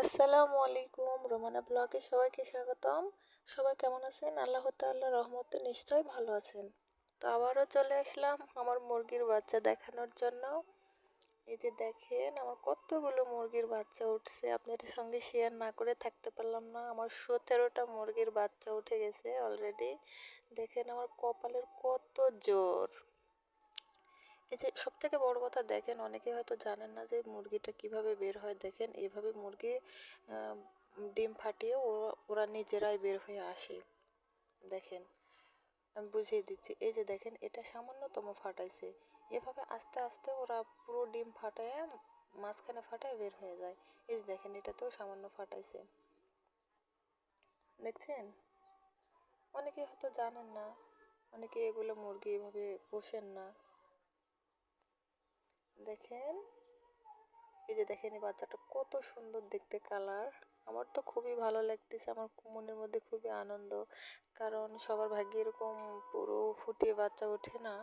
আসসালামু আলাইকুম। রোমানা ব্লগে সবাইকে স্বাগতম। সবাই কেমন আছেন? আল্লাহ তাল্লাহ রহমতে নিশ্চয়ই ভালো আছেন। তো আবারও চলে আসলাম আমার মুরগির বাচ্চা দেখানোর জন্য। এই যে দেখেন, আমার কতগুলো মুরগির বাচ্চা উঠছে। আপনাদের সঙ্গে শেয়ার না করে থাকতে পারলাম না। আমার সতেরোটা মুরগির বাচ্চা উঠে গেছে অলরেডি দেখেন আমার কপালের কত জোর। এই যে সব থেকে বড় কথা দেখেন অনেকে হয়তো জানেন না যে মুরগিটা কীভাবে বের হয়। দেখেন, এভাবে মুরগি ডিম ফাটিয়ে ওরা নিজেরাই বের হয়ে আসে। দেখেন, আমি বুঝিয়ে দিচ্ছি। এই যে দেখেন, এটা সামান্যতম ফাটাইছে। এভাবে আস্তে আস্তে ওরা পুরো ডিম ফাটায় মাঝখানে ফাটায় বের হয়ে যায়। এই যে দেখেন, এটাতেও সামান্য ফাটাইছে। দেখছেন? অনেকে হয়তো জানেন না, অনেকে এগুলো মুরগি এভাবে পোষেন না। দেখেন, এই যে দেখেন এই বাচ্চাটা কত সুন্দর দেখতে কালার আমার তো খুবই ভালো লাগতেছে, আমার মনের মধ্যে খুবই আনন্দ। কারণ সবার ভাগ্যে এরকম পুরো ফুটিয়ে বাচ্চা ওঠে না।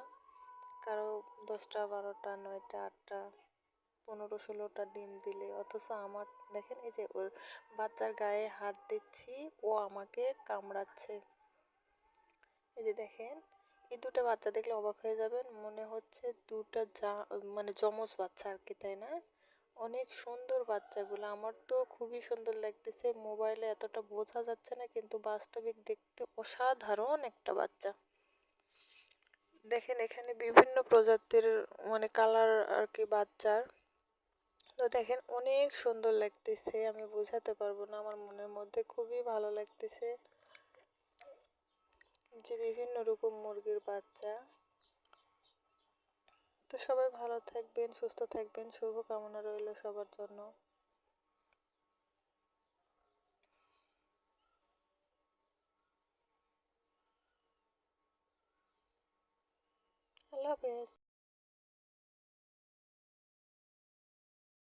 কারও দশটা, বারোটা, নয়টা, আটটা, পনেরো, ষোলোটা ডিম দিলে। অথচ আমার, দেখেন এই যে ওর বাচ্চার গায়ে হাত দিচ্ছি, ও আমাকে কামড়াচ্ছে। এই যে দেখেন এই দুটো বাচ্চা দেখলে অবাক হয়ে যাবেন। মনে হচ্ছে দুটা যা মানে যমজ বাচ্চা আর কি, তাই না? অনেক সুন্দর বাচ্চাগুলো। আমার তো খুবই সুন্দর লাগতেছে। মোবাইলে এতটা বোঝা যাচ্ছে না, কিন্তু বাস্তবিক দেখতে অসাধারণ একটা বাচ্চা। দেখেন, এখানে বিভিন্ন প্রজাতির মানে কালার আর কি বাচ্চার। তো দেখেন, অনেক সুন্দর লাগতেছে। আমি বোঝাতে পারব না, আমার মনের মধ্যে। খুবই ভালো লাগতেছে। যে বিভিন্ন রকম মুরগির বাচ্চা। তো সবাই ভালো থাকবেন, সুস্থ থাকবেন শুভ কামনা রইল সবার জন্য। আল্লাহ হাফেজ।